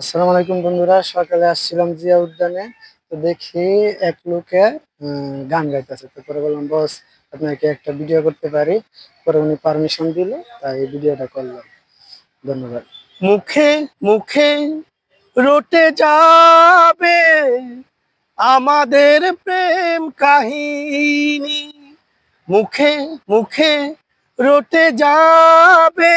আসসালামু আলাইকুম বন্ধুরা, সকালে আসছিলাম জিয়া উদ্যানে। তো দেখি এক লোকে গান গাইতেছে। তো পরে বললাম, বস, আপনাকে একটা ভিডিও করতে পারি। পরে উনি পারমিশন দিল, তাই ভিডিওটা করলাম। ধন্যবাদ। মুখে মুখে রটে যাবে আমাদের প্রেম কাহিনী। মুখে মুখে রটে যাবে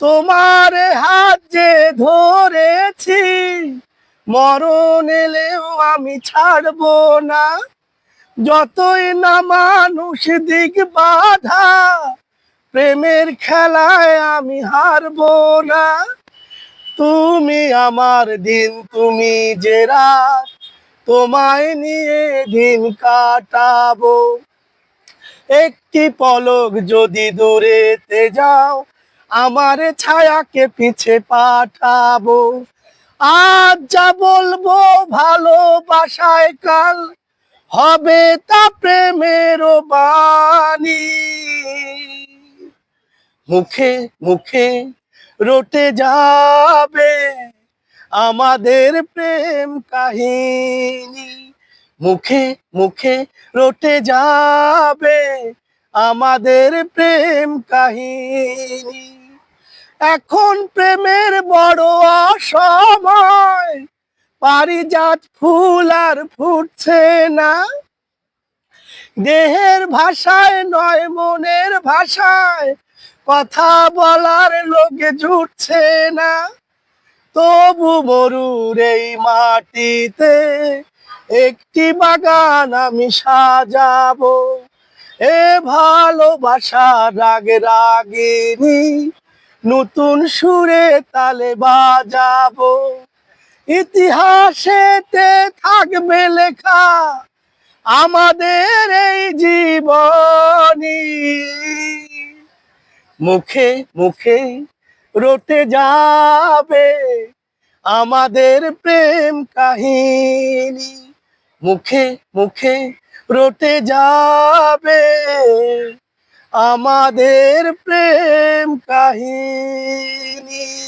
তোমার হাত যে ধরেছি, মরণ এলেও আমি ছাড়বো না। যতই না মানুষ দিক বাধা, প্রেমের খেলায় আমি হারবো না। তুমি আমার দিন, তুমি যে রাত, তোমায় নিয়ে দিন কাটাবো। একটি পলক যদি দূরেতে যাও আমার ছায়াকে পিছে পাঠাবো। আজ যা বলব ভালোবাসায় কাল হবে তা প্রেমের বাণী। মুখে মুখে রটে যাবে আমাদের প্রেম কাহিনী। মুখে মুখে রটে যাবে আমাদের প্রেম কাহিনী। এখন প্রেমের বড় অসময় পারিজাত ফুল আর ফুটছে না। দেহের ভাষায় নয়, মনের ভাষায় কথা বলার লোকে জুটছে না। তবু মরুর এই মাটিতে একটি বাগান আমি সাজাবো। এ ভালোবাসা রাগ রাগিনী নতুন সুরে তালে বাজাবো। ইতিহাসেতে থাকবে লেখা আমাদের এই জীবনী। মুখে মুখে রটে যাবে আমাদের প্রেম কাহিনী। মুখে মুখে রটে যাবে আমাদের প্রেম কাহিনী।